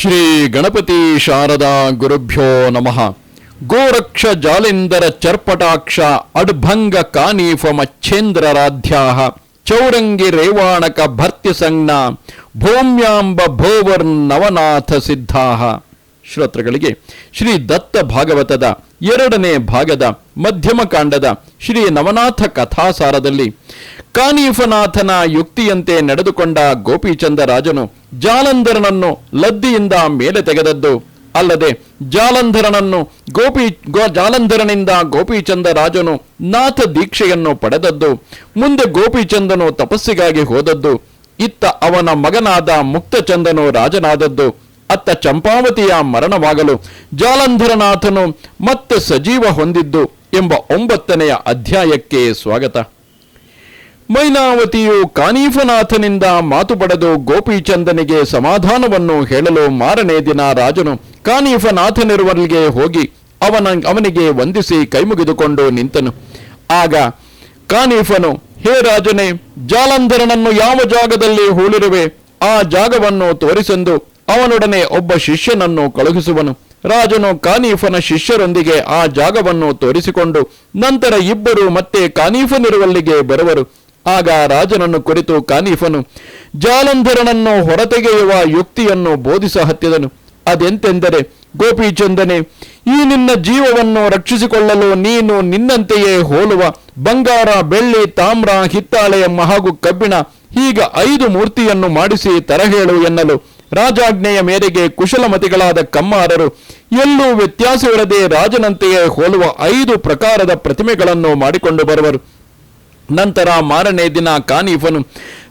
ಶ್ರೀ ಗಣಪತಿ ಶಾರದಾ ಗುರುಭ್ಯೋ ನಮಃ. ಗೋರಕ್ಷ ಜಾಲೇಂದರ ಚರ್ಪಟಾಕ್ಷ ಅಡ್ಭಂಗ ಕಾನೀಫ ಮಚ್ಛೇಂದ್ರರಾಧ್ಯಾಹ ಚೌರಂಗಿ ರೇವಾಣಕ ಭರ್ತಿ ಸಂಜ್ಞ ಭೂಮ್ಯಾಂಬ ಭೋವರ್ ನವನಾಥ ಸಿದ್ಧಾಹ. ಶ್ರೋತೃಗಳಿಗೆ ಶ್ರೀ ದತ್ತ ಭಾಗವತದ ಎರಡನೇ ಭಾಗದ ಮಧ್ಯಮ ಕಾಂಡದ ಶ್ರೀ ನವನಾಥ ಕಥಾಸಾರದಲ್ಲಿ ಕಾನೀಫನಾಥನ ಯುಕ್ತಿಯಂತೆ ನಡೆದುಕೊಂಡ ಗೋಪಿಚಂದ ರಾಜನು ಜಾಲಂಧರನನ್ನು ಲದ್ದಿಯಿಂದ ಮೇಲೆ ತೆಗೆದದ್ದು. ಅಲ್ಲದೆ ಜಾಲಂಧರನನ್ನು ಗೋಪಿ, ಗೋ- ಜಾಲಂಧರನಿಂದ ಗೋಪಿಚಂದ ರಾಜನು ನಾಥ ದೀಕ್ಷೆಯನ್ನು ಪಡೆದದ್ದು. ಮುಂದೆ ಗೋಪಿಚಂದನು ತಪಸ್ಸಿಗಾಗಿ ಹೋದದ್ದು. ಇತ್ತ ಅವನ ಮಗನಾದ ಮುಕ್ತಚಂದನು ರಾಜನಾದದ್ದು. ಅತ್ತ ಚಂಪಾವತಿಯ ಮರಣವಾಗಲು ಜಾಲಂಧರನಾಥನು ಮತ್ತೆ ಸಜೀವ ಹೊಂದಿದ್ದು ಎಂಬ ಒಂಬತ್ತನೆಯ ಅಧ್ಯಾಯಕ್ಕೆ ಸ್ವಾಗತ. ಮೈನಾವತಿಯು ಕಾನೀಫನಾಥನಿಂದ ಮಾತು ಪಡೆದು ಗೋಪಿಚಂದನಿಗೆ ಸಮಾಧಾನವನ್ನು ಹೇಳಲು ಮಾರನೇ ದಿನ ರಾಜನು ಕಾನೀಫನಾಥನಿರುವಲ್ಲಿಗೆ ಹೋಗಿ ಅವನ, ಅವನಿಗೆ ವಂದಿಸಿ ಕೈಮುಗಿದುಕೊಂಡು ನಿಂತನು. ಆಗ ಕಾನೀಫನು, ಹೇ ರಾಜನೇ, ಜಾಲಂಧರನನ್ನು ಯಾವ ಜಾಗದಲ್ಲಿ ಹೂಳಿರುವೆ? ಆ ಜಾಗವನ್ನು ತೋರಿಸೆಂದು ಅವನೊಡನೆ ಒಬ್ಬ ಶಿಷ್ಯನನ್ನು ಕಳುಹಿಸುವನು. ರಾಜನು ಕಾನೀಫನ ಶಿಷ್ಯರೊಂದಿಗೆ ಆ ಜಾಗವನ್ನು ತೋರಿಸಿಕೊಂಡು ನಂತರ ಇಬ್ಬರು ಮತ್ತೆ ಕಾನೀಫನಿರುವಲ್ಲಿಗೆ ಬರುವರು. ಆಗ ರಾಜನನ್ನು ಕುರಿತು ಕಾನೀಫನು ಜಾಲಂಧರನನ್ನು ಹೊರತೆಗೆಯುವ ಯುಕ್ತಿಯನ್ನು ಬೋಧಿಸ ಹತ್ತಿದನು. ಅದೆಂತೆಂದರೆ ಗೋಪಿಚಂದನೆ ಈ ನಿನ್ನ ಜೀವವನ್ನು ರಕ್ಷಿಸಿಕೊಳ್ಳಲು ನೀನು ನಿನ್ನಂತೆಯೇ ಹೋಲುವ ಬಂಗಾರ, ಬೆಳ್ಳಿ, ತಾಮ್ರ, ಹಿತ್ತಾಳೆಯ ಹಾಗೂ ಕಬ್ಬಿಣ, ಹೀಗ ಐದು ಮೂರ್ತಿಯನ್ನು ಮಾಡಿಸಿ ತರಹೇಳು ಎನ್ನಲು. ರಾಜಾಜ್ಞೆಯ ಮೇರೆಗೆ ಕುಶಲಮತಿಗಳಾದ ಕಮ್ಮಾರರು ಎಲ್ಲೂ ವ್ಯತ್ಯಾಸವಿರದೆ ರಾಜನಂತೆಯೇ ಹೋಲುವ ಐದು ಪ್ರಕಾರದ ಪ್ರತಿಮೆಗಳನ್ನು ಮಾಡಿಕೊಂಡು ಬರುವರು. ನಂತರ ಮಾರನೇ ದಿನ ಕಾನೀಫನು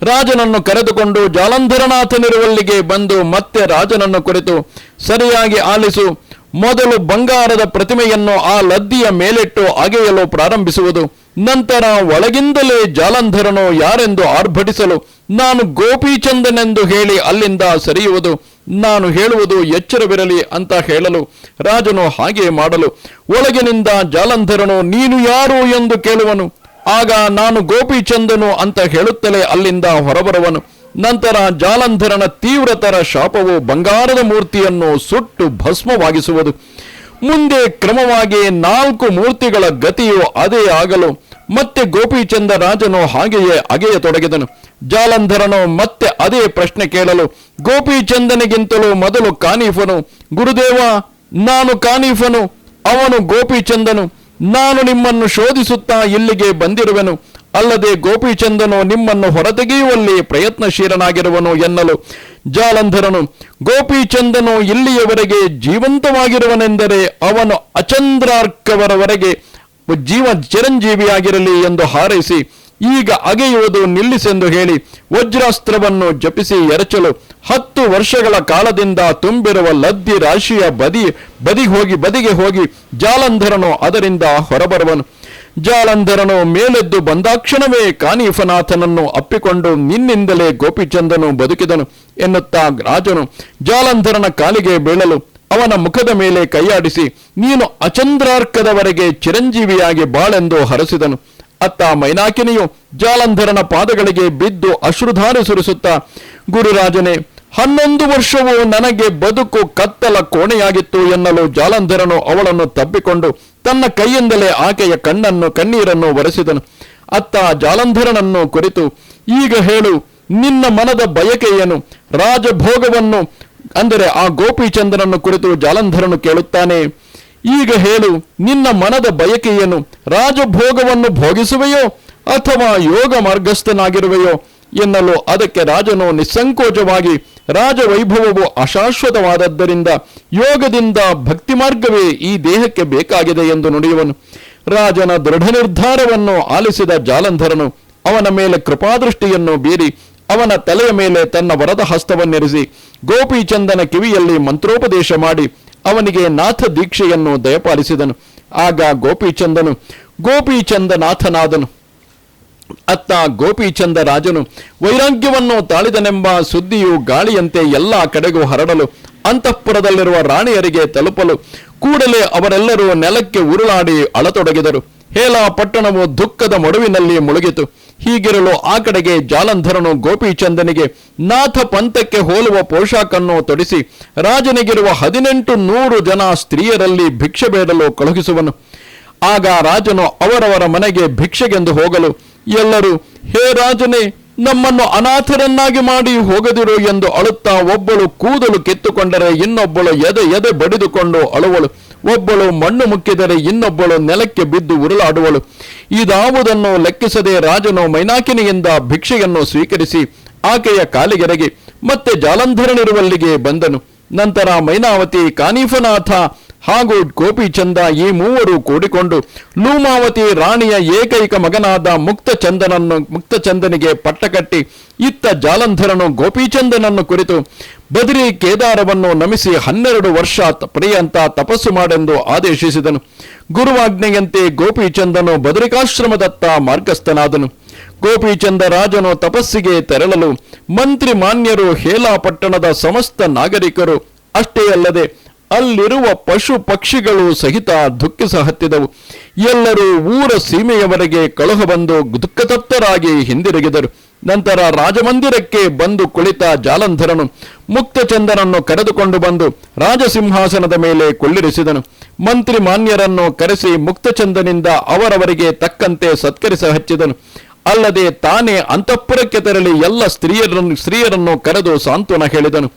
ರಾಜನನ್ನು ಕರೆದುಕೊಂಡು ಜಾಲಂಧರನಾಥನಿರುವಲ್ಲಿಗೆ ಬಂದು ಮತ್ತೆ ರಾಜನನ್ನು ಕುರಿತು ಸರಿಯಾಗಿ ಆಲಿಸು. ಮೊದಲು ಬಂಗಾರದ ಪ್ರತಿಮೆಯನ್ನು ಆ ಲದ್ದಿಯ ಮೇಲಿಟ್ಟು ಅಗೆಯಲು ಪ್ರಾರಂಭಿಸುವುದು. ನಂತರ ಒಳಗಿಂದಲೇ ಜಾಲಂಧರನು ಯಾರೆಂದು ಆರ್ಭಟಿಸಲು ನಾನು ಗೋಪಿಚಂದನೆಂದು ಹೇಳಿ ಅಲ್ಲಿಂದ ಸರಿಯುವುದು. ನಾನು ಹೇಳುವುದು ಎಚ್ಚರವಿರಲಿ ಅಂತ ಹೇಳಲು ರಾಜನು ಹಾಗೆ ಮಾಡಲು. ಒಳಗಿನಿಂದ ಜಾಲಂಧರನು ನೀನು ಯಾರು ಎಂದು ಕೇಳುವನು. ಆಗ ನಾನು ಗೋಪಿಚಂದನು ಅಂತ ಹೇಳುತ್ತಲೇ ಅಲ್ಲಿಂದ ಹೊರಬರುವನು. ನಂತರ ಜಾಲಂಧರನ ತೀವ್ರತರ ಶಾಪವು ಬಂಗಾರದ ಮೂರ್ತಿಯನ್ನು ಸುಟ್ಟು ಭಸ್ಮವಾಗಿಸುವುದು. ಮುಂದೆ ಕ್ರಮವಾಗಿ ನಾಲ್ಕು ಮೂರ್ತಿಗಳ ಗತಿಯು ಅದೇ ಆಗಲು. ಮತ್ತೆ ಗೋಪಿಚಂದ ರಾಜನು ಹಾಗೆಯೇ ಅಗೆಯತೊಡಗಿದನು ಜಾಲಂಧರನು ಮತ್ತೆ ಅದೇ ಪ್ರಶ್ನೆ ಕೇಳಲು ಗೋಪಿಚಂದನಿಗಿಂತಲೂ ಮೊದಲು ಕಾನೀಫನು, ಗುರುದೇವ, ನಾನು ಕಾನೀಫನು, ಅವನು ಗೋಪಿಚಂದನು ನಾನು ನಿಮ್ಮನ್ನು ಶೋಧಿಸುತ್ತಾ ಇಲ್ಲಿಗೆ ಬಂದಿರುವೆನು. ಅಲ್ಲದೆ ಗೋಪಿಚಂದನು ನಿಮ್ಮನ್ನು ಹೊರತೆಗೆಯುವಲ್ಲಿ ಪ್ರಯತ್ನಶೀಲನಾಗಿರುವನು ಎನ್ನಲು. ಜಾಲಂಧರನು, ಗೋಪಿಚಂದನು ಇಲ್ಲಿಯವರೆಗೆ ಜೀವಂತವಾಗಿರುವನೆಂದರೆ ಅವನು ಅಚಂದ್ರಾರ್ಕವರವರೆಗೆ ಜೀವ ಚಿರಂಜೀವಿಯಾಗಿರಲಿ ಎಂದು ಹಾರೈಸಿ ಈಗ ಅಗೆಯುವುದು ನಿಲ್ಲಿಸೆಂದು ಹೇಳಿ ವಜ್ರಾಸ್ತ್ರವನ್ನು ಜಪಿಸಿ ಎರಚಲು ಹತ್ತು ವರ್ಷಗಳ ಕಾಲದಿಂದ ತುಂಬಿರುವ ಲದ್ದಿ ರಾಶಿಯ ಬದಿ ಬದಿ ಹೋಗಿ, ಬದಿಗೆ ಹೋಗಿ ಜಾಲಂಧರನು ಅದರಿಂದ ಹೊರಬರುವನು. ಜಾಲಂಧರನು ಮೇಲೆದ್ದು ಬಂದಾಕ್ಷಣವೇ ಕಾನೀಫನಾಥನನ್ನು ಅಪ್ಪಿಕೊಂಡು ನಿನ್ನಿಂದಲೇ ಗೋಪಿಚಂದನು ಬದುಕಿದನು ಎನ್ನುತ್ತಾ ರಾಜನು ಜಾಲಂಧರನ ಕಾಲಿಗೆ ಬೀಳಲು ಅವನ ಮುಖದ ಮೇಲೆ ಕೈಯಾಡಿಸಿ, ನೀನು ಅಚಂದ್ರಾರ್ಕದವರೆಗೆ ಚಿರಂಜೀವಿಯಾಗಿ ಬಾಳೆಂದು ಹರಸಿದನು. ಅತ್ತ ಮೈನಾಕಿನಿಯು ಜಾಲಂಧರನ ಪಾದಗಳಿಗೆ ಬಿದ್ದು ಅಶ್ರುಧಾರೆ ಸುರಿಸುತ್ತಾ, ಗುರುರಾಜನೇ, ಹನ್ನೊಂದು ವರ್ಷವು ನನಗೆ ಬದುಕು ಕತ್ತಲ ಕೋಣೆಯಾಗಿತ್ತು ಎನ್ನಲು ಜಾಲಂಧರನು ಅವಳನ್ನು ತಬ್ಬಿಕೊಂಡು ತನ್ನ ಕೈಯಿಂದಲೇ ಆಕೆಯ ಕಣ್ಣನ್ನು ಕಣ್ಣೀರನ್ನು ಒರೆಸಿದನು. ಅತ್ತ ಜಾಲಂಧರನನ್ನು ಕುರಿತು, ಈಗ ಹೇಳು, ನಿನ್ನ ಮನದ ಬಯಕೆಯೇನು ರಾಜಭೋಗವನ್ನು, ಅಂದರೆ ಆ ಗೋಪಿಚಂದ್ರನನ್ನು ಕುರಿತು ಜಾಲಂಧರನು ಕೇಳುತ್ತಾನೆ. ಈಗ ಹೇಳು, ನಿನ್ನ ಮನದ ಬಯಕೆಯನ್ನು ರಾಜಭೋಗವನ್ನು ಭೋಗಿಸುವೆಯೋ ಅಥವಾ ಯೋಗ ಮಾರ್ಗಸ್ಥನಾಗಿರುವೆಯೋ ಎನ್ನಲು ಅದಕ್ಕೆ ರಾಜನು ನಿಸ್ಸಂಕೋಚವಾಗಿ ರಾಜವೈಭವವು ಅಶಾಶ್ವತವಾದದ್ದರಿಂದ ಯೋಗದಿಂದ ಭಕ್ತಿ ಮಾರ್ಗವೇ ಈ ದೇಹಕ್ಕೆ ಬೇಕಾಗಿದೆ ಎಂದು ನುಡಿಯುವನು. ರಾಜನ ದೃಢ ನಿರ್ಧಾರವನ್ನು ಆಲಿಸಿದ ಜಾಲಂಧರನು ಅವನ ಮೇಲೆ ಕೃಪಾದೃಷ್ಟಿಯನ್ನು ಬೀರಿ ಅವನ ತಲೆಯ ಮೇಲೆ ತನ್ನ ವರದ ಹಸ್ತವನ್ನಿರಿಸಿ ಗೋಪಿಚಂದನ ಕಿವಿಯಲ್ಲಿ ಮಂತ್ರೋಪದೇಶ ಮಾಡಿ ಅವನಿಗೆ ನಾಥ ದೀಕ್ಷೆಯನ್ನು ದಯಪಾಲಿಸಿದನು. ಆಗ ಗೋಪಿಚಂದನು, ಗೋಪಿಚಂದನಾಥನಾದನು. ಅತ್ತ ಗೋಪಿಚಂದ ರಾಜನು, ವೈರಾಗ್ಯವನ್ನು ತಾಳಿದನೆಂಬ ಸುದ್ದಿಯು ಗಾಳಿಯಂತೆ ಎಲ್ಲ ಕಡೆಗೂ ಹರಡಲು, ಅಂತಃಪುರದಲ್ಲಿರುವ ರಾಣಿಯರಿಗೆ ತಲುಪಲು, ಕೂಡಲೇ ಅವರೆಲ್ಲರೂ ನೆಲಕ್ಕೆ ಉರುಳಾಡಿ ಅಳತೊಡಗಿದರು. ಹೇಲ ಪಟ್ಟಣವು ದುಃಖದ ಮಡುವಿನಲ್ಲಿ ಮುಳುಗಿತು. ಹೀಗಿರಲು ಆ ಕಡೆಗೆ ಜಾಲಂಧರನು ಗೋಪಿಚಂದನಿಗೆ, ನಾಥ ಪಂಥಕ್ಕೆ ಹೋಲುವ ಪೋಷಾಕನ್ನು ತೊಡಿಸಿ, ರಾಜನಿಗಿರುವ ಹದಿನೆಂಟು ನೂರು ಜನ ಸ್ತ್ರೀಯರಲ್ಲಿ ಭಿಕ್ಷೆ ಬೇಡಲು ಕಳುಹಿಸುವನು. ಆಗ ರಾಜನು ಅವರವರ ಮನೆಗೆ ಭಿಕ್ಷೆಗೆಂದು ಹೋಗಲು, ಎಲ್ಲರೂ, ಹೇ ರಾಜನೇ, ನಮ್ಮನ್ನು ಅನಾಥರನ್ನಾಗಿ ಮಾಡಿ ಹೋಗದಿರು ಎಂದು ಅಳುತ್ತಾ ಒಬ್ಬಳು ಕೂದಲು ಕಿತ್ತುಕೊಂಡರೆ ಇನ್ನೊಬ್ಬಳು ಎದೆ ಎದೆ ಬಡಿದುಕೊಂಡು ಅಳುವಳು. ಒಬ್ಬಳು ಮಣ್ಣು ಮುಕ್ಕಿದರೆ ಇನ್ನೊಬ್ಬಳು ನೆಲಕ್ಕೆ ಬಿದ್ದು ಉರುಳಾಡುವಳು. ಇದಾವುದನ್ನು ಲೆಕ್ಕಿಸದೆ ರಾಜನು ಮೈನಾಕಿನಿಯಿಂದ ಭಿಕ್ಷೆಯನ್ನು ಸ್ವೀಕರಿಸಿ ಆಕೆಯ ಕಾಲಿಗೆರಗಿ ಮತ್ತೆ ಜಾಲಂಧರನಿರುವಲ್ಲಿಗೆ ಬಂದನು. ನಂತರ ಮೈನಾವತಿ ಕಾನೀಫನಾಥ ಹಾಗೂ ಗೋಪಿಚಂದ ಈ ಮೂವರು ಕೂಡಿಕೊಂಡು ಲೂಮಾವತಿ ರಾಣಿಯ ಏಕೈಕ ಮಗನಾದ ಮುಕ್ತಚಂದನನ್ನು ಮುಕ್ತಚಂದನಿಗೆ ಪಟ್ಟಕಟ್ಟಿ ಇತ್ತ ಜಾಲಂಧರನು ಗೋಪಿಚಂದನನ್ನು ಕುರಿತು ಬದರಿ ಕೇದಾರವನ್ನು ನಮಿಸಿ ಹನ್ನೆರಡು ವರ್ಷ ಪರ್ಯಂತ ತಪಸ್ಸು ಮಾಡೆಂದು ಆದೇಶಿಸಿದನು. ಗುರುವಾಜ್ಞೆಯಂತೆ ಗೋಪಿಚಂದನು ಬದರಿಕಾಶ್ರಮದತ್ತ ಮಾರ್ಗಸ್ಥನಾದನು. ಗೋಪಿಚಂದ ರಾಜನು ತಪಸ್ಸಿಗೆ ತೆರಳಲು ಮಂತ್ರಿ ಮಾನ್ಯರು ಹೇಲಾಪಟ್ಟಣದ ಸಮಸ್ತ ನಾಗರಿಕರು ಅಷ್ಟೇ ಅಲ್ಲದೆ ಅಲ್ಲಿರುವ ಪಶು ಪಕ್ಷಿಗಳು ಸಹಿತ ದುಃಖಿಸ ಹತ್ತಿದವು ಎಲ್ಲರೂ ಊರ ಸೀಮೆಯವರೆಗೆ ಕಳುಹ ಬಂದು ದುಃಖತಪ್ತರಾಗಿ ಹಿಂದಿರುಗಿದರು. ನಂತರ ರಾಜಮಂದಿರಕ್ಕೆ ಬಂದು ಕುಳಿತ ಜಾಲಂಧರನು ಮುಕ್ತಚಂದನನ್ನು ಕರೆದುಕೊಂಡು ಬಂದು ರಾಜಸಿಂಹಾಸನದ ಮೇಲೆ ಕುಳ್ಳಿರಿಸಿದನು. ಮಂತ್ರಿ ಮಾನ್ಯರನ್ನು ಕರೆಸಿ ಮುಕ್ತಚಂದನಿಂದ ಅವರವರಿಗೆ ತಕ್ಕಂತೆ ಸತ್ಕರಿಸ ಹಚ್ಚಿದನು. ಅಲ್ಲದೆ ತಾನೇ ಅಂತಃಪುರಕ್ಕೆ ತೆರಳಿ ಎಲ್ಲ ಸ್ತ್ರೀಯರನ್ನು ಸ್ತ್ರೀಯರನ್ನು ಕರೆದು ಸಾಂತ್ವನ ಹೇಳಿದನು.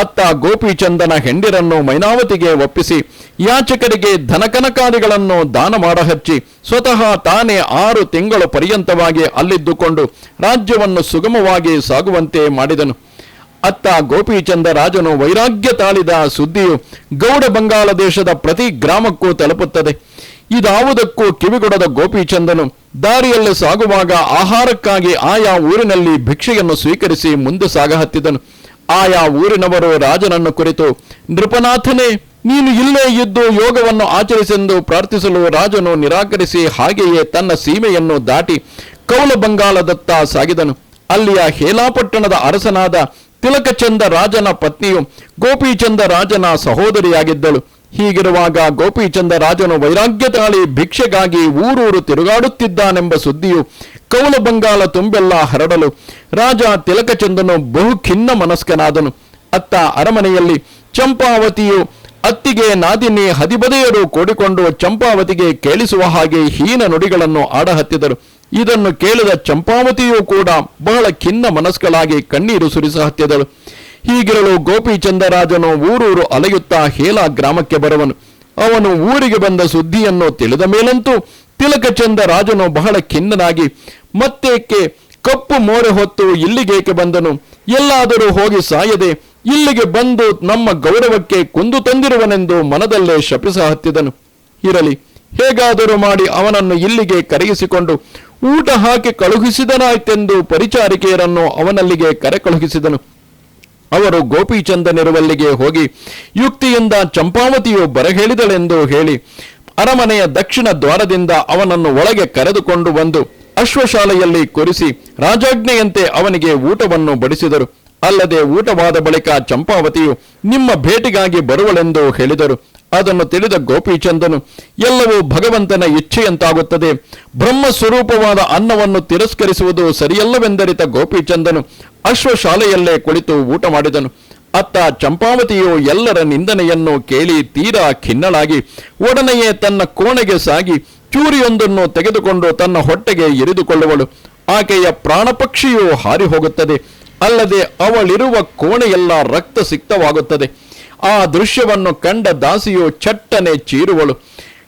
ಅತ್ತ ಗೋಪಿಚಂದನ ಹೆಂಡಿರನ್ನು ಮೈನಾವತಿಗೆ ಒಪ್ಪಿಸಿ ಯಾಚಕರಿಗೆ ಧನಕನಕಾದಿಗಳನ್ನು ದಾನ ಮಾಡಹಚ್ಚಿ ಸ್ವತಃ ತಾನೇ ಆರು ತಿಂಗಳು ಪರ್ಯಂತವಾಗಿ ಅಲ್ಲಿದ್ದುಕೊಂಡು ರಾಜ್ಯವನ್ನು ಸುಗಮವಾಗಿ ಸಾಗುವಂತೆ ಮಾಡಿದನು. ಅತ್ತ ಗೋಪಿಚಂದ ರಾಜನು ವೈರಾಗ್ಯ ತಾಳಿದ ಸುದ್ದಿಯು ಗೌಡ ಬಂಗಾಳ ದೇಶದ ಪ್ರತಿ ಗ್ರಾಮಕ್ಕೂ ತಲುಪುತ್ತದೆ. ಇದಾವುದಕ್ಕೂ ಕಿವಿಗೊಡದ ಗೋಪಿಚಂದನು ದಾರಿಯಲ್ಲಿ ಸಾಗುವಾಗ ಆಹಾರಕ್ಕಾಗಿ ಆಯಾ ಊರಿನಲ್ಲಿ ಭಿಕ್ಷೆಯನ್ನು ಸ್ವೀಕರಿಸಿ ಮುಂದೆ ಸಾಗಹತ್ತಿದನು. ಆಯಾ ಊರಿನವರು ರಾಜನನ್ನು ಕುರಿತು, ನೃಪನಾಥನೇ, ನೀನು ಇಲ್ಲೇ ಇದ್ದು ಯೋಗವನ್ನು ಆಚರಿಸೆಂದು ಪ್ರಾರ್ಥಿಸಲು ರಾಜನು ನಿರಾಕರಿಸಿ ಹಾಗೆಯೇ ತನ್ನ ಸೀಮೆಯನ್ನು ದಾಟಿ ಕೌಲ ಬಂಗಾಲದತ್ತ ಸಾಗಿದನು. ಅಲ್ಲಿಯ ಹೇಲಾಪಟ್ಟಣದ ಅರಸನಾದ ತಿಲಕಚಂದ ರಾಜನ ಪತ್ನಿಯು ಗೋಪಿಚಂದ ರಾಜನ ಸಹೋದರಿಯಾಗಿದ್ದಳು. ಹೀಗಿರುವಾಗ ಗೋಪಿಚಂದ ರಾಜನು ವೈರಾಗ್ಯ ತಾಳಿ ಭಿಕ್ಷೆಗಾಗಿ ಊರೂರು ತಿರುಗಾಡುತ್ತಿದ್ದಾನೆಂಬ ಸುದ್ದಿಯು ಕೌಲ ಬಂಗಾಲ ತುಂಬೆಲ್ಲ ಹರಡಲು ರಾಜ ತಿಲಕಚಂದನು ಬಹು ಖಿನ್ನ ಮನಸ್ಕನಾದನು. ಅತ್ತ ಅರಮನೆಯಲ್ಲಿ ಚಂಪಾವತಿಯು ಅತ್ತಿಗೆ ನಾದಿನಿ ಹದಿಬದೆಯರು ಕೂಡಿಕೊಂಡು ಚಂಪಾವತಿಗೆ ಕೇಳಿಸುವ ಹಾಗೆ ಹೀನ ನುಡಿಗಳನ್ನು ಆಡಹತ್ತಿದರು. ಇದನ್ನು ಕೇಳಿದ ಚಂಪಾವತಿಯೂ ಕೂಡ ಬಹಳ ಖಿನ್ನ ಮನಸ್ಕಳಾಗಿ ಕಣ್ಣೀರು ಸುರಿಸಹತ್ತಿದಳು. ಹೀಗಿರಲು ಗೋಪಿಚಂದರಾಜನು ಊರೂರು ಅಲೆಯುತ್ತಾ ಹೇಲ ಗ್ರಾಮಕ್ಕೆ ಬರುವನು. ಅವನು ಊರಿಗೆ ಬಂದ ಸುದ್ದಿಯನ್ನು ತಿಳಿದ ಮೇಲಂತೂ ತಿಲಕಚಂದ ರಾಜನು ಬಹಳ ಖಿನ್ನನಾಗಿ, ಮತ್ತೇಕೆ ಕಪ್ಪು ಮೋರೆ ಹೊತ್ತು ಇಲ್ಲಿಗೇಕೆ ಬಂದನು? ಎಲ್ಲಾದರೂ ಹೋಗಿ ಸಾಯದೆ ಇಲ್ಲಿಗೆ ಬಂದು ನಮ್ಮ ಗೌರವಕ್ಕೆ ಕುಂದು ತಂದಿರುವನೆಂದು ಮನದಲ್ಲೇ ಶಪಿಸ ಹತ್ತಿದನು. ಇರಲಿ, ಹೇಗಾದರೂ ಮಾಡಿ ಅವನನ್ನು ಇಲ್ಲಿಗೆ ಕರಗಿಸಿಕೊಂಡು ಊಟ ಹಾಕಿ ಕಳುಹಿಸಿದನಾಯ್ತೆಂದು ಪರಿಚಾರಿಕೆಯರನ್ನು ಅವನಲ್ಲಿಗೆ ಕರೆ ಕಳುಹಿಸಿದನು. ಅವರು ಗೋಪಿಚಂದನಿರುವಲ್ಲಿಗೆ ಹೋಗಿ ಯುಕ್ತಿಯಿಂದ ಚಂಪಾವತಿಯು ಬರಹೇಳಿದಳೆಂದು ಹೇಳಿ ಅರಮನೆಯ ದಕ್ಷಿಣ ದ್ವಾರದಿಂದ ಅವನನ್ನು ಒಳಗೆ ಕರೆದುಕೊಂಡು ಬಂದು ಅಶ್ವಶಾಲೆಯಲ್ಲಿ ಕೊರಿಸಿ ರಾಜಾಜ್ಞೆಯಂತೆ ಅವನಿಗೆ ಊಟವನ್ನು ಬಡಿಸಿದರು. ಅಲ್ಲದೆ ಊಟವಾದ ಬಳಿಕ ಚಂಪಾವತಿಯು ನಿಮ್ಮ ಭೇಟಿಗಾಗಿ ಬರುವಳೆಂದು ಹೇಳಿದರು. ಅದನ್ನು ತಿಳಿದ ಗೋಪಿಚಂದನು, ಎಲ್ಲವೂ ಭಗವಂತನ ಇಚ್ಛೆಯಂತಾಗುತ್ತದೆ. ಬ್ರಹ್ಮ ಸ್ವರೂಪವಾದ ಅನ್ನವನ್ನು ತಿರಸ್ಕರಿಸುವುದು ಸರಿಯಲ್ಲವೆಂದರಿತ ಗೋಪಿಚಂದನು ಅಶ್ವಶಾಲೆಯಲ್ಲೇ ಕುಳಿತು ಊಟ ಮಾಡಿದನು. ಅತ್ತ ಚಂಪಾವತಿಯು ಎಲ್ಲರ ನಿಂದನೆಯನ್ನು ಕೇಳಿ ತೀರಾ ಖಿನ್ನಳಾಗಿ, ಒಡನೆಯೇ ತನ್ನ ಕೋಣೆಗೆ ಸಾಗಿ ಚೂರಿಯೊಂದನ್ನು ತೆಗೆದುಕೊಂಡು ತನ್ನ ಹೊಟ್ಟೆಗೆ ಇರಿದುಕೊಳ್ಳುವಳು. ಆಕೆಯ ಪ್ರಾಣಪಕ್ಷಿಯು ಹಾರಿ ಹೋಗುತ್ತದೆ ಅಲ್ಲದೆ ಅವಳಿರುವ ಕೋಣೆಯೆಲ್ಲ ರಕ್ತ ಸಿಕ್ತವಾಗುತ್ತದೆ. ಆ ದೃಶ್ಯವನ್ನು ಕಂಡ ದಾಸಿಯು ಚಟ್ಟನೆ ಚೀರುವಳು.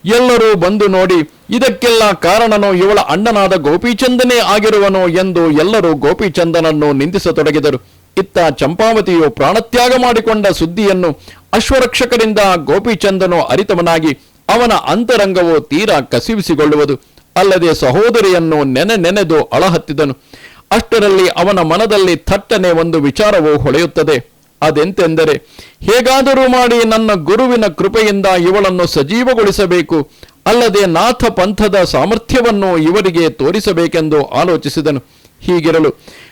ಎಲ್ಲರೂ ಬಂದು ನೋಡಿ, ಇದಕ್ಕೆಲ್ಲ ಕಾರಣನು ಇವಳ ಅಣ್ಣನಾದ ಗೋಪಿಚಂದನೇ ಆಗಿರುವನು ಎಂದು ಎಲ್ಲರೂ ಗೋಪಿಚಂದನನ್ನು ನಿಂದಿಸತೊಡಗಿದರು. ಇತ್ತ ಚಂಪಾವತಿಯು ಪ್ರಾಣತ್ಯಾಗ ಮಾಡಿಕೊಂಡ ಸುದ್ದಿಯನ್ನು ಅಶ್ವರಕ್ಷಕರಿಂದ ಗೋಪಿಚಂದನು ಅರಿತವನಾಗಿ, ಅವನ ಅಂತರಂಗವು ತೀರಾ ಕಸಿವಿಸಿಗೊಳ್ಳುವುದು ಅಲ್ಲದೆ ಸಹೋದರಿಯನ್ನು ನೆನೆ ನೆನೆದು ಅಳಹತ್ತಿದನು. ಅಷ್ಟರಲ್ಲಿ ಅವನ ಮನದಲ್ಲಿ ಥಟ್ಟನೆ ಒಂದು ವಿಚಾರವು ಹೊಳೆಯುತ್ತದೆ. ಅದೆಂತೆಂದರೆ, ಹೇಗಾದರೂ ಮಾಡಿ ನನ್ನ ಗುರುವಿನ ಕೃಪೆಯಿಂದ ಇವಳನ್ನು ಸಜೀವಗೊಳಿಸಬೇಕು, ಅಲ್ಲದೆ ನಾಥ ಪಂಥದ ಸಾಮರ್ಥ್ಯವನ್ನು ಇವರಿಗೆ ತೋರಿಸಬೇಕೆಂದು ಆಲೋಚಿಸಿದನು. ಹೀಗಿರಲು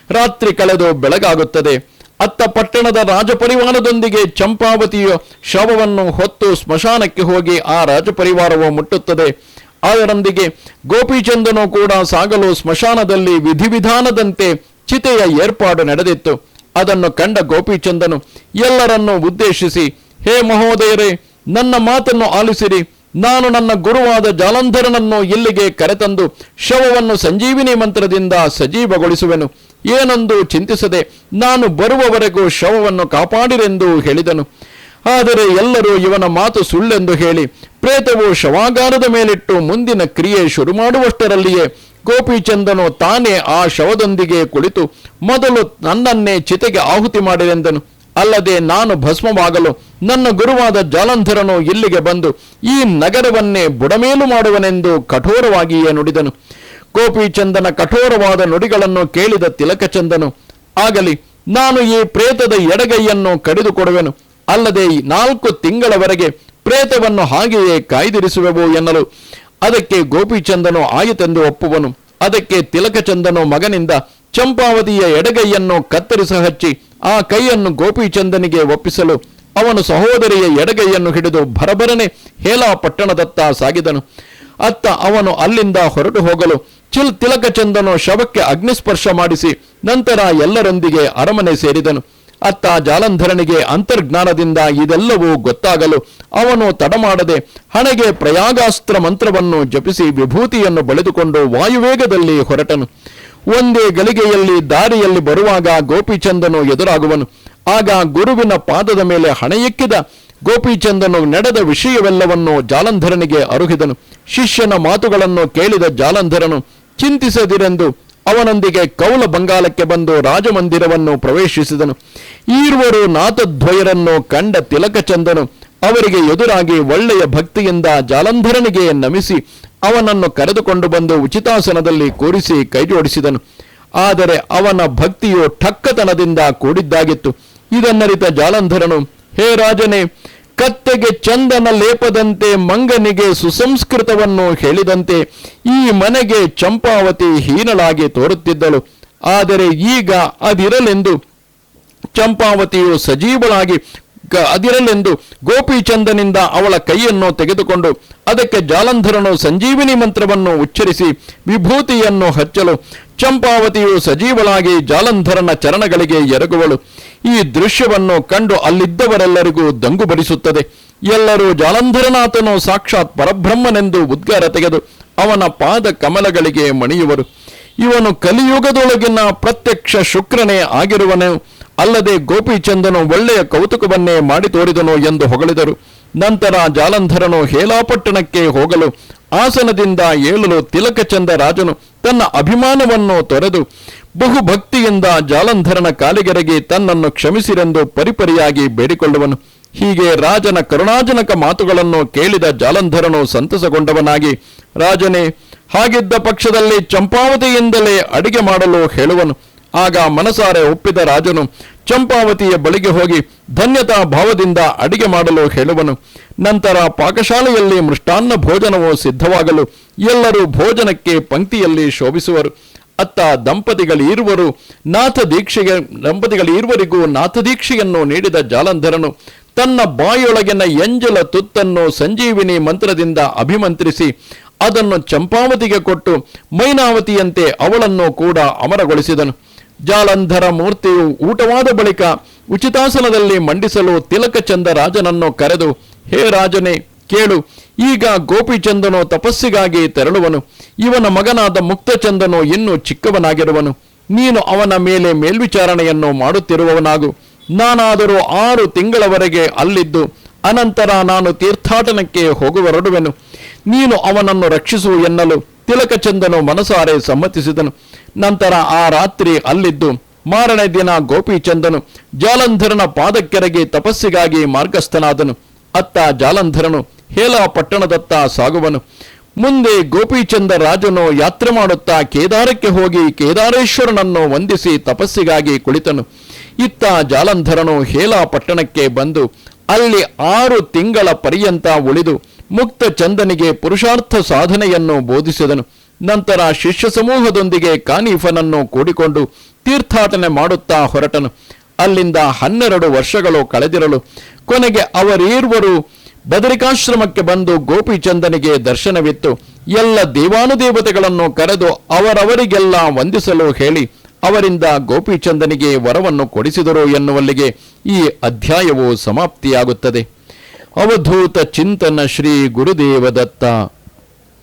ರಾತ್ರಿ ಕಳೆದು ಬೆಳಗಾಗುತ್ತದೆ. ಅತ್ತ ಪಟ್ಟಣದ ರಾಜಪರಿವಾರದೊಂದಿಗೆ ಚಂಪಾವತಿಯ ಶವವನ್ನು ಹೊತ್ತು ಸ್ಮಶಾನಕ್ಕೆ ಹೋಗಿ ಆ ರಾಜಪರಿವಾರವು ಮುಟ್ಟುತ್ತದೆ. ಅದರೊಂದಿಗೆ ಗೋಪಿಚಂದನು ಕೂಡ ಸಾಗಲು ಸ್ಮಶಾನದಲ್ಲಿ ವಿಧಿವಿಧಾನದಂತೆ ಚಿತೆಯ ಏರ್ಪಾಡು ನಡೆದಿತ್ತು. ಅದನ್ನು ಕಂಡ ಗೋಪಿಚಂದನು ಎಲ್ಲರನ್ನು ಉದ್ದೇಶಿಸಿ, ಹೇ ಮಹೋದಯರೇ, ನನ್ನ ಮಾತನ್ನು ಆಲಿಸಿರಿ. ನಾನು ನನ್ನ ಗುರುವಾದ ಜಾಲಂಧರನನ್ನು ಇಲ್ಲಿಗೆ ಕರೆತಂದು ಶವವನ್ನು ಸಂಜೀವಿನಿ ಮಂತ್ರದಿಂದ ಸಜೀವಗೊಳಿಸುವೆನು. ಏನೊಂದು ಚಿಂತಿಸದೆ ನಾನು ಬರುವವರೆಗೂ ಶವವನ್ನು ಕಾಪಾಡಿರೆಂದು ಹೇಳಿದನು. ಆದರೆ ಎಲ್ಲರೂ ಇವನ ಮಾತು ಸುಳ್ಳೆಂದು ಹೇಳಿ, ಪ್ರೇತವು ಶವಾಗಾರದ ಮೇಲಿಟ್ಟು ಮುಂದಿನ ಕ್ರಿಯೆ ಶುರು ಮಾಡುವಷ್ಟರಲ್ಲಿಯೇ ಗೋಪಿಚಂದನು ತಾನೇ ಆ ಶವದೊಂದಿಗೆ ಕುಳಿತು ಮೊದಲು ನನ್ನನ್ನೇ ಚಿತೆಗೆ ಆಹುತಿ ಮಾಡಿದೆಂದನು ಅಲ್ಲದೆ ನಾನು ಭಸ್ಮವಾಗಲು ನನ್ನ ಗುರುವಾದ ಜಾಲಂಧರನು ಇಲ್ಲಿಗೆ ಬಂದು ಈ ನಗರವನ್ನೇ ಬುಡಮೇಲು ಮಾಡುವನೆಂದು ಕಠೋರವಾಗಿಯೇ ನುಡಿದನು. ಗೋಪಿಚಂದನ ಕಠೋರವಾದ ನುಡಿಗಳನ್ನು ಕೇಳಿದ ತಿಲಕಚಂದನು, ಆಗಲಿ, ನಾನು ಈ ಪ್ರೇತದ ಎಡಗೈಯನ್ನು ಕಡಿದುಕೊಡುವೆನು. ಅಲ್ಲದೆ ನಾಲ್ಕು ತಿಂಗಳವರೆಗೆ ಪ್ರೇತವನ್ನು ಹಾಗೆಯೇ ಕಾಯ್ದಿರಿಸುವೆವು ಎನ್ನಲು ಅದಕ್ಕೆ ಗೋಪಿಚಂದನು ಆಯಿತೆಂದು ಒಪ್ಪುವನು. ಅದಕ್ಕೆ ತಿಲಕಚಂದನು ಮಗನಿಂದ ಚಂಪಾವತಿಯ ಎಡಗೈಯನ್ನು ಕತ್ತರಿಸ ಹಚ್ಚಿ ಆ ಕೈಯನ್ನು ಗೋಪಿಚಂದನಿಗೆ ಒಪ್ಪಿಸಲು ಅವನು ಸಹೋದರಿಯ ಎಡಗೈಯನ್ನು ಹಿಡಿದು ಭರಭರನೆ ಹೇಲಾ ಪಟ್ಟಣದತ್ತ ಸಾಗಿದನು. ಅತ್ತ ಅವನು ಅಲ್ಲಿಂದ ಹೊರಟು ಹೋಗಲು ಚಿಲ್ ತಿಲಕಚಂದನು ಶವಕ್ಕೆ ಅಗ್ನಿಸ್ಪರ್ಶ ಮಾಡಿಸಿ ನಂತರ ಎಲ್ಲರೊಂದಿಗೆ ಅರಮನೆ ಸೇರಿದನು. ಅತ್ತ ಜಾಲಂಧರನಿಗೆ ಅಂತರ್ಜ್ಞಾನದಿಂದ ಇದೆಲ್ಲವೂ ಗೊತ್ತಾಗಲು ಅವನು ತಡಮಾಡದೆ ಹಣೆಗೆ ಪ್ರಯಾಗಾಸ್ತ್ರ ಮಂತ್ರವನ್ನು ಜಪಿಸಿ ವಿಭೂತಿಯನ್ನು ಬಳಿದುಕೊಂಡು ವಾಯುವೇಗದಲ್ಲಿ ಹೊರಟನು. ಒಂದೇ ಗಳಿಗೆಯಲ್ಲಿ ದಾರಿಯಲ್ಲಿ ಬರುವಾಗ ಗೋಪಿಚಂದನು ಎದುರಾಗುವನು. ಆಗ ಗುರುವಿನ ಪಾದದ ಮೇಲೆ ಹಣೆಯಕ್ಕಿದ ಗೋಪಿಚಂದನು ನಡೆದ ವಿಷಯವೆಲ್ಲವನ್ನು ಜಾಲಂಧರನಿಗೆ ಅರುಹಿದನು. ಶಿಷ್ಯನ ಮಾತುಗಳನ್ನು ಕೇಳಿದ ಜಾಲಂಧರನು, ಚಿಂತಿಸದಿರೆಂದು ಅವನೊಂದಿಗೆ ಕೌಲ ಬಂಗಾಲಕ್ಕೆ ಬಂದು ರಾಜಮಂದಿರವನ್ನು ಪ್ರವೇಶಿಸಿದನು. ಈರುವರು ನಾಥದ್ವಯರನ್ನು ಕಂಡ ತಿಲಕಚಂದನು ಅವರಿಗೆ ಎದುರಾಗಿ ಒಳ್ಳೆಯ ಭಕ್ತಿಯಿಂದ ಜಾಲಂಧರನಿಗೆ ನಮಿಸಿ ಅವನನ್ನು ಕರೆದುಕೊಂಡು ಬಂದು ಉಚಿತಾಸನದಲ್ಲಿ ಕೂರಿಸಿ ಕೈಜೋಡಿಸಿದನು. ಆದರೆ ಅವನ ಭಕ್ತಿಯು ಠಕ್ಕತನದಿಂದ ಕೂಡಿದ್ದಾಗಿತ್ತು. ಇದನ್ನರಿತ ಜಾಲಂಧರನು, ಹೇ ರಾಜನೇ ಕತ್ತೆಗೆ ಚಂದನ ಲೇಪದಂತೆ ಮಂಗನಿಗೆ ಸುಸಂಸ್ಕೃತವನ್ನು ಹೇಳಿದಂತೆ ಈ ಮನೆಗೆ ಚಂಪಾವತಿ ಹೀನಳಾಗಿ ತೋರುತ್ತಿದ್ದಳು. ಆದರೆ ಈಗ ಅದಿರಲೆಂದು ಚಂಪಾವತಿಯು ಸಜೀವಳಾಗಿ ಅದಿರಲೆಂದು ಗೋಪಿಚಂದನಿಂದ ಅವಳ ಕೈಯನ್ನು ತೆಗೆದುಕೊಂಡು ಅದಕ್ಕೆ ಜಾಲಂಧರನು ಸಂಜೀವಿನಿ ಮಂತ್ರವನ್ನು ಉಚ್ಚರಿಸಿ ವಿಭೂತಿಯನ್ನು ಹಚ್ಚಲು ಚಂಪಾವತಿಯು ಸಜೀವಳಾಗಿ ಜಾಲಂಧರನ ಚರಣಗಳಿಗೆ ಎರಗುವಳು. ಈ ದೃಶ್ಯವನ್ನು ಕಂಡು ಅಲ್ಲಿದ್ದವರೆಲ್ಲರಿಗೂ ದಂಗು ಬಡಿಸುತ್ತದೆ ಎಲ್ಲರೂ ಜಾಲಂಧರನಾಥನು ಸಾಕ್ಷಾತ್ ಪರಬ್ರಹ್ಮನೆಂದು ಉದ್ಗಾರ ತೆಗೆದು ಅವನ ಪಾದ ಕಮಲಗಳಿಗೆ ಮಣಿಯುವರು. ಇವನು ಕಲಿಯುಗದೊಳಗಿನ ಪ್ರತ್ಯಕ್ಷ ಶುಕ್ರನೇ ಆಗಿರುವನು. ಅಲ್ಲದೆ ಗೋಪಿಚಂದನು ಒಳ್ಳೆಯ ಕೌತುಕವನ್ನೇ ಮಾಡಿ ತೋರಿದನು ಎಂದು ಹೊಗಳಿದರು. ನಂತರ ಜಾಲಂಧರನು ಹೇಲಾಪಟ್ಟಣಕ್ಕೆ ಹೋಗಲು ಆಸನದಿಂದ ಏಳಲು ತಿಲಕಚಂದ ರಾಜನು ತನ್ನ ಅಭಿಮಾನವನ್ನು ತೊರೆದು ಬಹುಭಕ್ತಿಯಿಂದ ಜಾಲಂಧರನ ಕಾಲಿಗೆರಗಿ ತನ್ನನ್ನು ಕ್ಷಮಿಸಿರೆಂದು ಪರಿಪರಿಯಾಗಿ ಬೇಡಿಕೊಳ್ಳುವನು. ಹೀಗೆ ರಾಜನ ಕರುಣಾಜನಕ ಮಾತುಗಳನ್ನು ಕೇಳಿದ ಜಾಲಂಧರನು ಸಂತಸಗೊಂಡವನಾಗಿ, ರಾಜನೇ, ಹಾಗಿದ್ದ ಪಕ್ಷದಲ್ಲಿ ಚಂಪಾವತಿಯಿಂದಲೇ ಅಡಿಗೆ ಮಾಡಲು ಹೇಳುವನು. ಆಗ ಮನಸಾರೆ ಒಪ್ಪಿದ ರಾಜನು ಚಂಪಾವತಿಯ ಬಳಿಗೆ ಹೋಗಿ ಧನ್ಯತಾ ಭಾವದಿಂದ ಅಡಿಗೆ ಮಾಡಲು ಹೇಳುವನು. ನಂತರ ಪಾಕಶಾಲೆಯಲ್ಲಿ ಮೃಷ್ಟಾನ್ನ ಭೋಜನವು ಸಿದ್ಧವಾಗಲು ಎಲ್ಲರೂ ಭೋಜನಕ್ಕೆ ಪಂಕ್ತಿಯಲ್ಲಿ ಶೋಭಿಸುವರು. ಅತ್ತ ದಂಪತಿಗಳಿರುವರು, ನಾಥ ದೀಕ್ಷೆಗೆ ದಂಪತಿಗಳಿರುವರಿಗೂ ನಾಥ ದೀಕ್ಷೆಯನ್ನು ನೀಡಿದ ಜಾಲಂಧರನು ತನ್ನ ಬಾಯೊಳಗಿನ ಎಂಜಲ ತುತ್ತನ್ನು ಸಂಜೀವಿನಿ ಮಂತ್ರದಿಂದ ಅಭಿಮಂತ್ರಿಸಿ ಅದನ್ನು ಚಂಪಾವತಿಗೆ ಕೊಟ್ಟು ಮೈನಾವತಿಯಂತೆ ಅವಳನ್ನು ಕೂಡ ಅಮರಗೊಳಿಸಿದನು. ಜಾಲಂಧರ ಮೂರ್ತಿಯು ಊಟವಾದ ಬಳಿಕ ಉಚಿತಾಸನದಲ್ಲಿ ಮಂಡಿಸಲು ತಿಲಕಚಂದ ರಾಜನನ್ನು ಕರೆದು, ಹೇ ರಾಜನೇ, ಕೇಳು, ಈಗ ಗೋಪಿಚಂದನು ತಪಸ್ಸಿಗಾಗಿ ತೆರಳುವನು. ಇವನ ಮಗನಾದ ಮುಕ್ತಚಂದನು ಇನ್ನೂ ಚಿಕ್ಕವನಾಗಿರುವನು. ನೀನು ಅವನ ಮೇಲೆ ಮೇಲ್ವಿಚಾರಣೆಯನ್ನು ಮಾಡುತ್ತಿರುವವನಾಗು. ನಾನಾದರೂ ಆರು ತಿಂಗಳವರೆಗೆ ಅಲ್ಲಿದ್ದು, ಅನಂತರ ನಾನು ತೀರ್ಥಾಟನಕ್ಕೆ ಹೋಗುವರಡುವೆನು. ನೀನು ಅವನನ್ನು ರಕ್ಷಿಸು ಎನ್ನಲು ತಿಲಕಚಂದನು ಮನಸಾರೆ ಸಮ್ಮತಿಸಿದನು. ನಂತರ ಆ ರಾತ್ರಿ ಅಲ್ಲಿದ್ದು ಮಾರನೇ ದಿನ ಗೋಪಿಚಂದನು ಜಾಲಂಧರನ ಪಾದಕ್ಕೆರಗಿ ತಪಸ್ಸಿಗಾಗಿ ಮಾರ್ಗಸ್ಥನಾದನು. ಅತ್ತ ಜಾಲಂಧರನು ಹೇಲ ಪಟ್ಟಣದತ್ತ ಸಾಗುವನು. ಮುಂದೆ ಗೋಪಿಚಂದ ರಾಜನು ಯಾತ್ರೆ ಮಾಡುತ್ತಾ ಕೇದಾರಕ್ಕೆ ಹೋಗಿ ಕೇದಾರೇಶ್ವರನನ್ನು ವಂದಿಸಿ ತಪಸ್ಸಿಗಾಗಿ ಕುಳಿತನು. ಇತ್ತ ಜಾಲಂಧರನು ಹೇಲ ಪಟ್ಟಣಕ್ಕೆ ಬಂದು ಅಲ್ಲಿ ಆರು ತಿಂಗಳ ಪರ್ಯಂತ ಉಳಿದು ಮುಕ್ತ ಚಂದನಿಗೆ ಪುರುಷಾರ್ಥ ಸಾಧನೆಯನ್ನು ಬೋಧಿಸಿದನು. ನಂತರ ಶಿಷ್ಯ ಸಮೂಹದೊಂದಿಗೆ ಕಾನೀಫನನ್ನು ಕೂಡಿಕೊಂಡು ತೀರ್ಥಾಟನೆ ಮಾಡುತ್ತಾ ಹೊರಟನು. ಅಲ್ಲಿಂದ ಹನ್ನೆರಡು ವರ್ಷಗಳು ಕಳೆದಿರಲು ಕೊನೆಗೆ ಅವರೀರ್ವರು ಬದರಿಕಾಶ್ರಮಕ್ಕೆ ಬಂದು ಗೋಪಿಚಂದನಿಗೆ ದರ್ಶನವಿತ್ತು. ಎಲ್ಲ ದೇವಾನುದೇವತೆಗಳನ್ನು ಕರೆದು ಅವರವರಿಗೆಲ್ಲ ವಂದಿಸಲು ಹೇಳಿ ಅವರಿಂದ ಗೋಪಿಚಂದನಿಗೆ ವರವನ್ನು ಕೊಡಿಸಿದರು ಎನ್ನುವಲ್ಲಿಗೆ ಈ ಅಧ್ಯಾಯವು ಸಮಾಪ್ತಿಯಾಗುತ್ತದೆ. ಅವಧೂತ ಚಿಂತನ ಶ್ರೀ ಗುರುದೇವ ದತ್ತ